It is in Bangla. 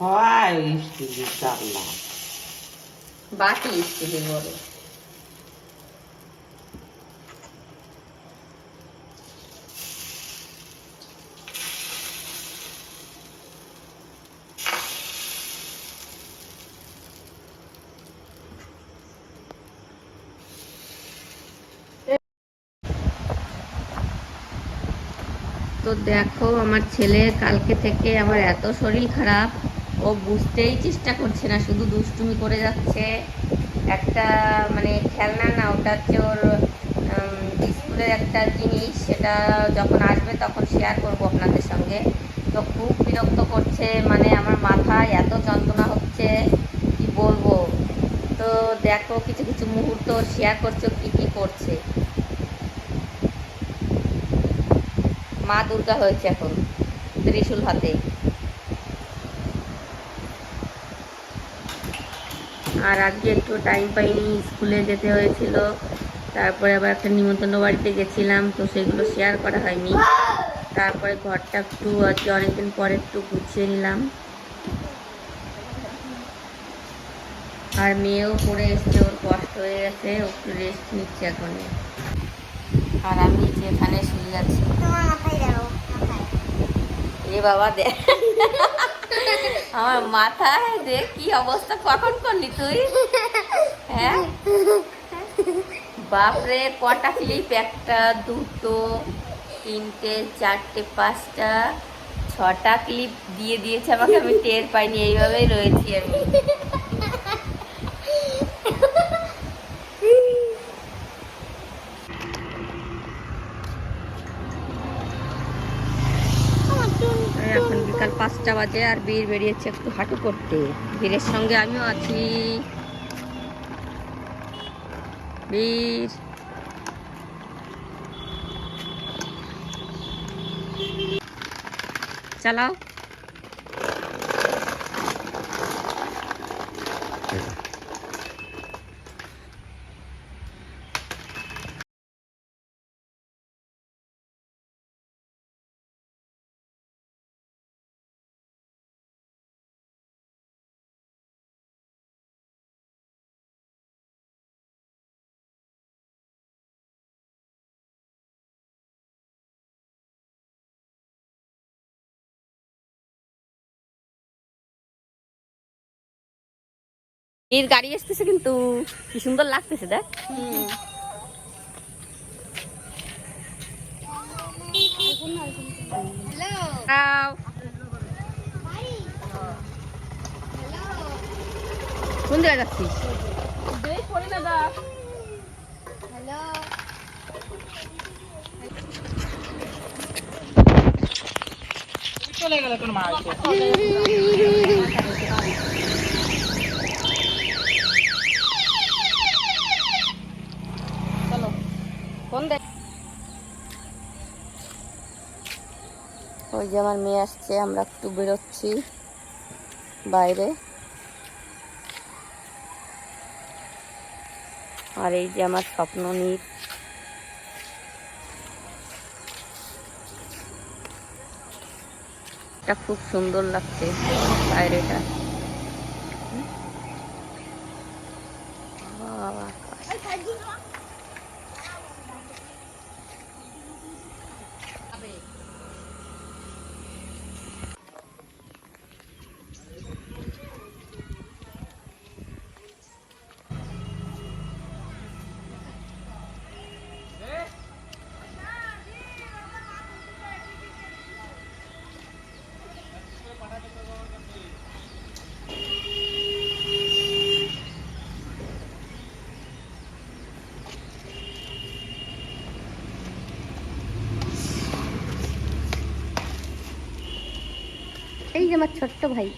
হয় স্টিলের গামলা বাটি স্টিলের বড় তো দেখো, আমার ছেলে কালকে থেকে আমার এত শরীর খারাপ। ও বুঝতেই চেষ্টা করছে না, শুধু দুষ্টুমি করে যাচ্ছে। একটা মানে খেলনা না, ওটা হচ্ছে ওর স্কুলের একটা জিনিস, সেটা যখন আসবে তখন শেয়ার করব আপনাদের সঙ্গে। তো খুব বিরক্ত করছে মানে আমার মাথায় এত যন্ত্রণা হচ্ছে, কি বলব? তো দেখো, কিছু কিছু মুহূর্ত শেয়ার করছে কি কি করছে। মা দুর্গা হয়েছে এখন, ত্রিশূল হাতে আর আজকে একটু টাইম পাইনি, স্কুলে যেতে হয়েছিল। তারপরে আবার একটা নিমন্ত্রণ বাড়িতে গেছিলাম, তো সেগুলো শেয়ার করা হয়নি। তারপরে ঘরটা একটু আজকে অনেকদিন পরে একটু গুছিয়ে নিলাম। আর মেয়েও পড়ে এসছে, ওর কষ্ট হয়ে গেছে, ও একটু রেস্ট নিচ্ছে এখন আর আমি যেখানে শুয়ে মাথায় এ বাবা দেখ আমার মাথায় দেখ কি অবস্থা, কখন করলি তুই? হ্যাঁ? বাপরে, কটা ক্লিপ একটা, দুটো, তিনটে, চারটে, পাঁচটা, ছটা ক্লিপ দিয়ে দিয়েছে আমাকে, আমি টের পাইনি, এইভাবেই রয়েছি আমি এখন পাঁচটা বাজে আর বীর বেরিয়েছে একটু হাঁটু করতে। বীরের সঙ্গে আমিও আছি। বীর। চালাও। বীর গাড়ি আসতেছে কিন্তু কি সুন্দর লাগতেছে দেখ। কোন জায়গায় যাচ্ছিস? চলে গেলে তোর মা আসবে চলো কোন দেখ ওই যে আমার মেয়ে আসছে, আমরা একটু বেরোচ্ছি বাইরে। আর এই যে আমার স্বপ্ন নীত খুব সুন্দর লাগছে বাইরেটা বাবা এই যে আমার ছোট্ট ভাই।